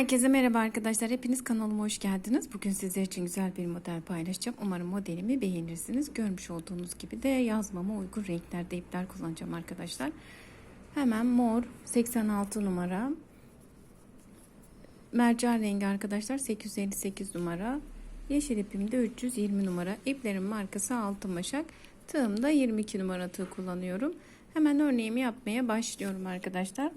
Herkese merhaba arkadaşlar. Hepiniz kanalıma hoş geldiniz. Bugün sizler için güzel bir model paylaşacağım. Umarım modelimi beğenirsiniz. Görmüş olduğunuz gibi de yazmama uygun renklerde ipler kullanacağım arkadaşlar. Hemen mor 86 numara. Mercan rengi arkadaşlar 858 numara. Yeşil ipim de 320 numara. İplerin markası Altın Başak. Tığımda 22 numara tığ kullanıyorum. Hemen örneğimi yapmaya başlıyorum arkadaşlar.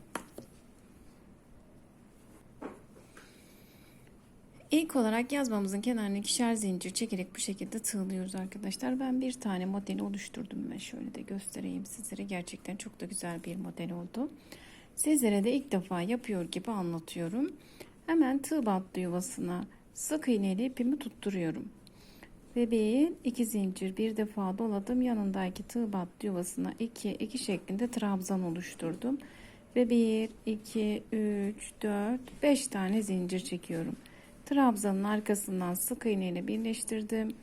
İlk olarak yazmamızın kenarına ikişer zincir çekerek bu şekilde tığlıyoruz arkadaşlar. Ben bir tane modeli oluşturdum ve şöyle de göstereyim sizlere. Gerçekten çok da güzel bir model oldu. Sizlere de ilk defa yapıyor gibi anlatıyorum. Hemen tığ battı yuvasına sık iğneyle ipimi tutturuyorum. Ve iki zincir bir defa doladım. Yanındaki tığ battı yuvasına iki iki şeklinde trabzan oluşturdum. Ve bir iki üç dört beş tane zincir çekiyorum. Trabzanın arkasından sık iğne birleştirdim.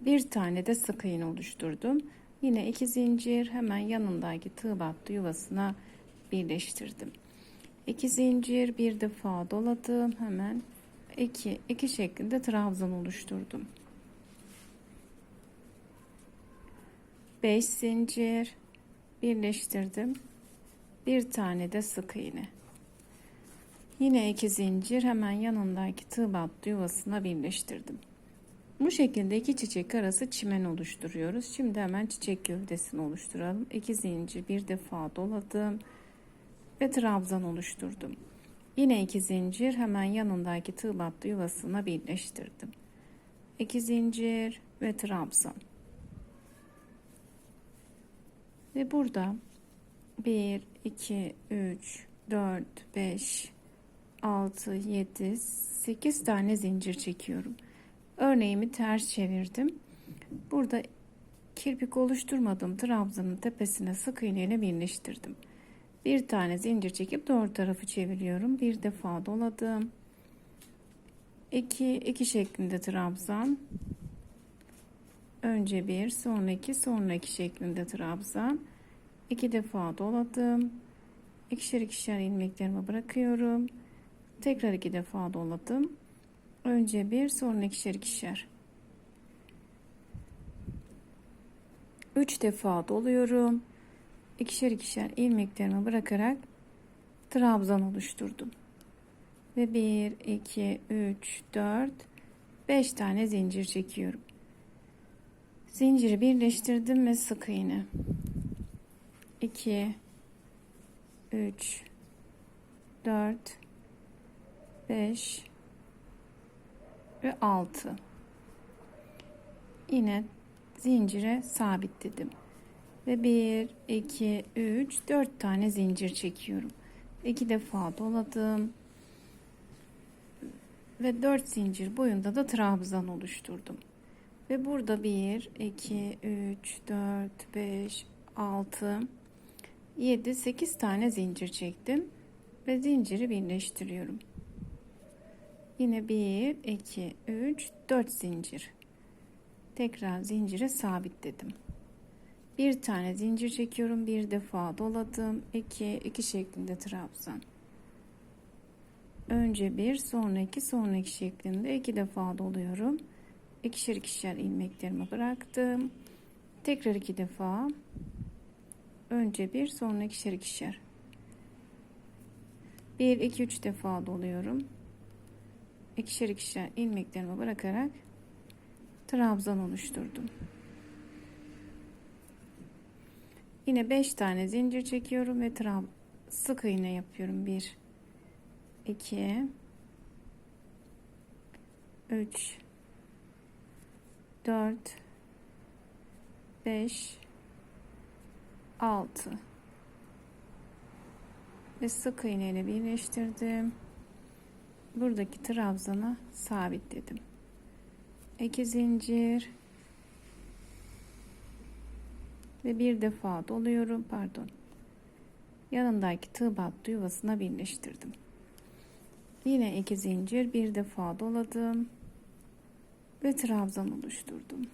Bir tane de sık iğne oluşturdum. Yine iki zincir hemen yanındaki tığ battı yuvasına birleştirdim. İki zincir bir defa doladım. Hemen iki, iki şeklinde trabzan oluşturdum. Beş zincir birleştirdim. Bir tane de sık iğne. Yine iki zincir hemen yanındaki tığ battı yuvasına birleştirdim. Bu şekilde iki çiçek arası çimen oluşturuyoruz. Şimdi hemen çiçek gövdesini oluşturalım. İki zincir bir defa doladım ve trabzan oluşturdum. Yine iki zincir hemen yanındaki tığ battı yuvasına birleştirdim. İki zincir ve trabzan. Ve burada 1 2 3 4 5 6, 7, 8 tane zincir çekiyorum. Örneğimi ters çevirdim. Burada kirpik oluşturmadım. Trabzanın tepesine sık iğne ile birleştirdim. Bir tane zincir çekip doğru tarafı çeviriyorum. Bir defa doladım. 2 2 şeklinde trabzan. Önce bir, sonra iki, sonra iki şeklinde trabzan. İki defa doladım. İkişer ikişer ilmeklerimi bırakıyorum. Tekrar iki defa doladım. Önce bir sonra ikişer ikişer. Üç defa doluyorum. İkişer ikişer ilmeklerimi bırakarak trabzan oluşturdum. Ve bir, iki, üç, dört, beş tane zincir çekiyorum. Zinciri birleştirdim ve sık iğne. 2 3 4 5 ve 6 yine zincire sabitledim ve 1 2 3 4 tane zincir çekiyorum. 2 defa doladım. Ve 4 zincir boyunda da trabzan oluşturdum. Ve burada 1 2 3 4 5 6 7 8 tane zincir çektim. Ve zinciri birleştiriyorum Yine 1, 2, 3, 4 zincir. Tekrar zincire sabitledim. Bir tane zincir çekiyorum. Bir defa doladım. 2, 2 şeklinde trabzan. Önce bir, sonra iki, sonra iki şeklinde iki defa doluyorum. İkişer ikişer ilmeklerimi bıraktım. Tekrar iki defa. Önce bir, sonra ikişer ikişer. Bir, iki, üç defa doluyorum ikişer ikişer ilmeklerimi bırakarak trabzan oluşturdum. Yine 5 tane zincir çekiyorum ve trab sık iğne yapıyorum. 1 2 3 4 5 6 ve sık iğne ile birleştirdim buradaki trabzana sabitledim. 2 zincir ve bir defa doluyorum pardon. Yanındaki tığ battı yuvasına birleştirdim. Yine iki zincir bir defa doladım ve trabzan oluşturdum.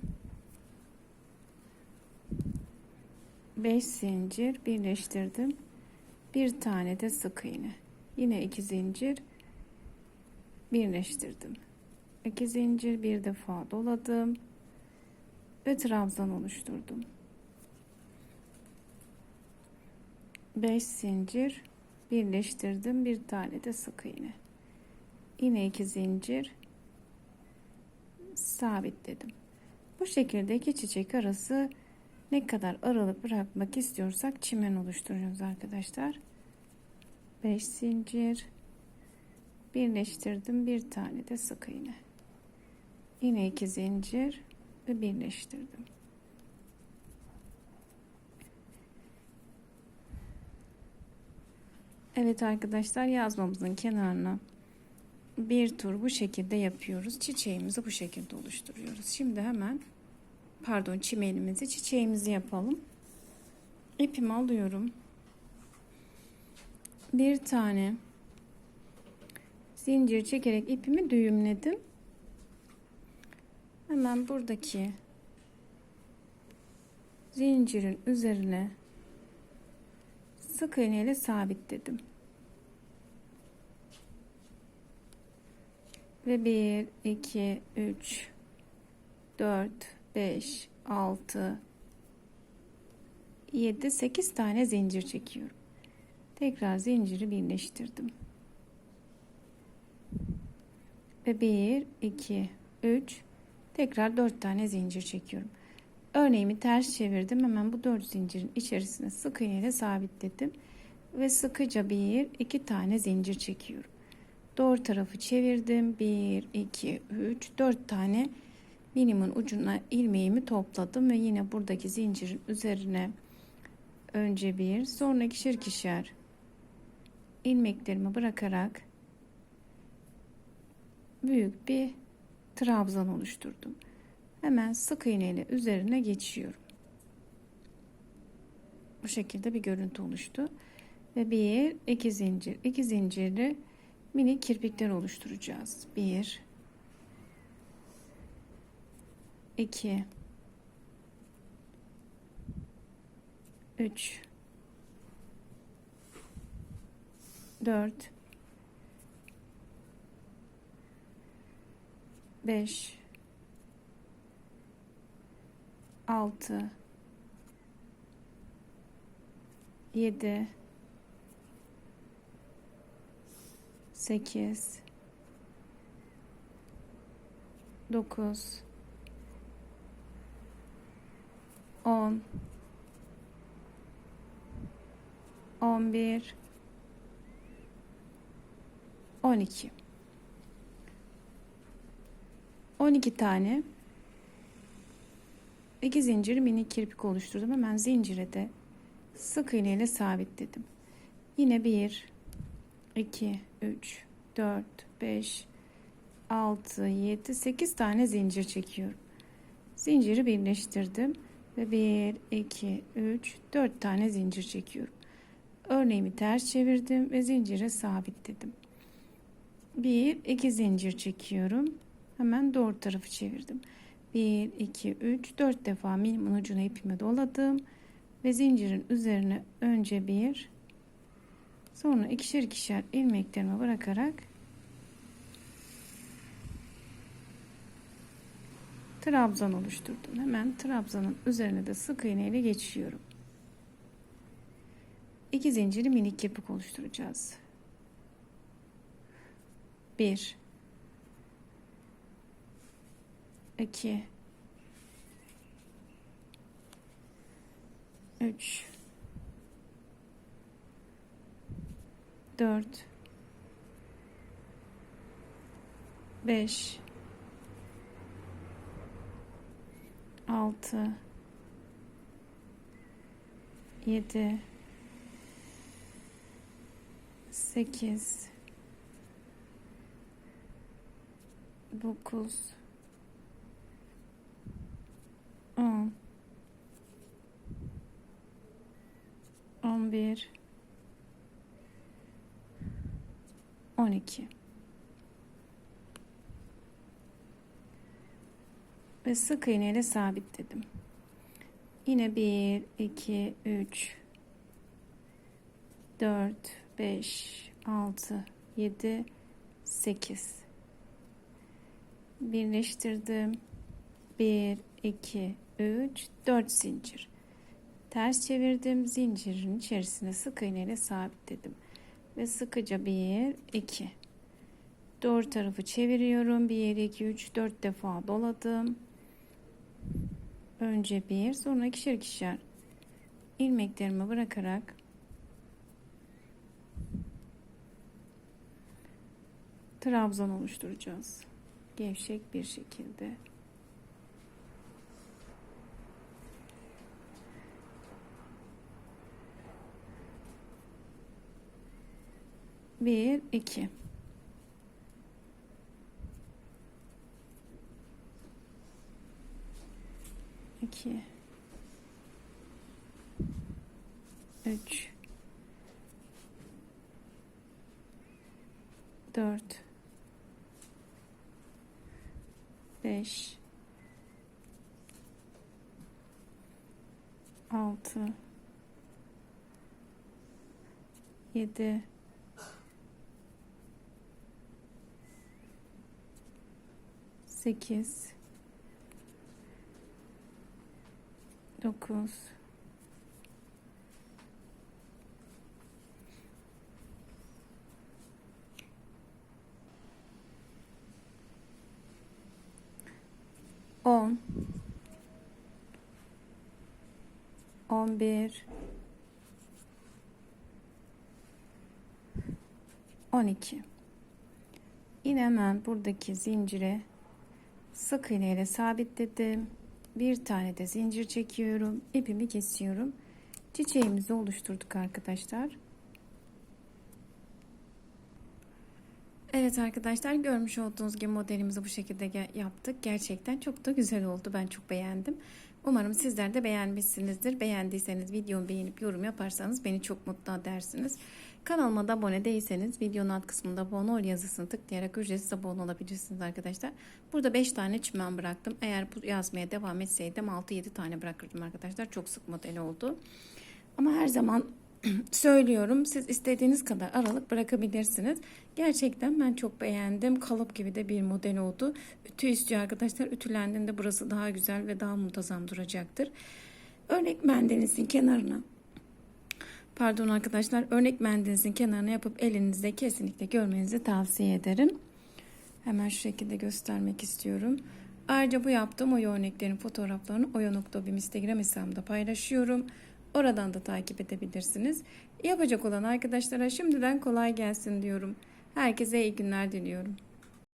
5 zincir birleştirdim. Bir tane de sık iğne. Yine iki zincir birleştirdim. 2 zincir bir defa doladım ve trabzan oluşturdum. 5 zincir birleştirdim. Bir tane de sık iğne. Yine 2 zincir sabitledim. Bu şekilde iki çiçek arası ne kadar aralık bırakmak istiyorsak çimen oluşturuyoruz arkadaşlar. 5 zincir birleştirdim. Bir tane de sık iğne. Yine 2 zincir ve birleştirdim. Evet arkadaşlar yazmamızın kenarına bir tur bu şekilde yapıyoruz. Çiçeğimizi bu şekilde oluşturuyoruz. Şimdi hemen pardon çimenimizi çiçeğimizi yapalım. İpimi alıyorum. Bir tane zincir çekerek ipimi düğümledim. Hemen buradaki zincirin üzerine sık iğne ile sabitledim. Ve 1 2 3 4 5 6 7 8 tane zincir çekiyorum. Tekrar zinciri birleştirdim. Ve 1 2 3 tekrar 4 tane zincir çekiyorum. Örneğimi ters çevirdim. Hemen bu 4 zincirin içerisine sık iğne ile sabitledim. Ve sıkıca bir iki tane zincir çekiyorum. Doğru tarafı çevirdim. 1, 2, 3, 4 tane minimun ucuna ilmeğimi topladım. Ve yine buradaki zincirin üzerine önce bir sonra ikişer ilmeklerimi bırakarak büyük bir trabzan oluşturdum. Hemen sık iğne ile üzerine geçiyorum. Bu şekilde bir görüntü oluştu. Ve bir, iki zincir, iki zincirli mini kirpikler oluşturacağız. Bir, iki, üç, dört, beş, altı, yedi, sekiz, dokuz, on, on bir, on iki. 12 tane iki zincir minik kirpik oluşturdum. Hemen zincire de sık iğne ile sabitledim. Yine 1 2 3 4 5 6 7 8 tane zincir çekiyorum. Zinciri birleştirdim ve 1 2 3 4 tane zincir çekiyorum. Örneğimi ters çevirdim ve zincire sabitledim. 1 2 zincir çekiyorum. Hemen doğru tarafı çevirdim. 1 2 3 4 defa minimum ucuna ipimi doladım ve zincirin üzerine önce bir sonra ikişer ikişer ilmeklerimi bırakarak trabzan oluşturdum. Hemen trabzanın üzerine de sık iğne ile geçiyorum. İki zincirli minik kirpik oluşturacağız. 1 2 3 4 5 6 7 8 9 10 11 12 ve sık iğne ile sabitledim. Yine 1 2 3 4 5 6 7 8 birleştirdim. 1 2 3 4 zincir. Ters çevirdim. Zincirin içerisine sık iğne ile sabitledim. Ve sıkıca 1 2 Doğru tarafı çeviriyorum. 1 2 3 4 defa doladım. Önce bir, sonra ikişer ikişer ilmeklerimi bırakarak trabzan oluşturacağız. Gevşek bir şekilde. Bir, iki. İki. Üç. Dört. Beş. Altı. Yedi. Sekiz. Dokuz. On. On bir. On iki. Yine hemen buradaki zincire sık iğne sabitledim. Bir tane de zincir çekiyorum. ipimi kesiyorum. Çiçeğimizi oluşturduk arkadaşlar. Evet arkadaşlar görmüş olduğunuz gibi modelimizi bu şekilde yaptık. Gerçekten çok da güzel oldu. Ben çok beğendim. Umarım sizler de beğenmişsinizdir. Beğendiyseniz videomu beğenip yorum yaparsanız beni çok mutlu edersiniz. Kanalıma da abone değilseniz videonun alt kısmında abone ol yazısını tıklayarak ücretsiz abone olabilirsiniz arkadaşlar. Burada 5 tane çimen bıraktım. Eğer bu yazmaya devam etseydim 6-7 tane bırakırdım arkadaşlar. Çok sık model oldu. Ama her zaman söylüyorum siz istediğiniz kadar aralık bırakabilirsiniz. Gerçekten ben çok beğendim. Kalıp gibi de bir model oldu. Ütü istiyor arkadaşlar. Ütülendiğinde burası daha güzel ve daha muntazam duracaktır. Örnek mendelinizin kenarına pardon arkadaşlar örnek mendelinizin kenarına yapıp elinizde kesinlikle görmenizi tavsiye ederim. Hemen şu şekilde göstermek istiyorum. Ayrıca bu yaptığım oya örneklerin fotoğraflarını oya.bim Instagram hesabımda paylaşıyorum. Oradan da takip edebilirsiniz. Yapacak olan arkadaşlara şimdiden kolay gelsin diyorum. Herkese iyi günler diliyorum.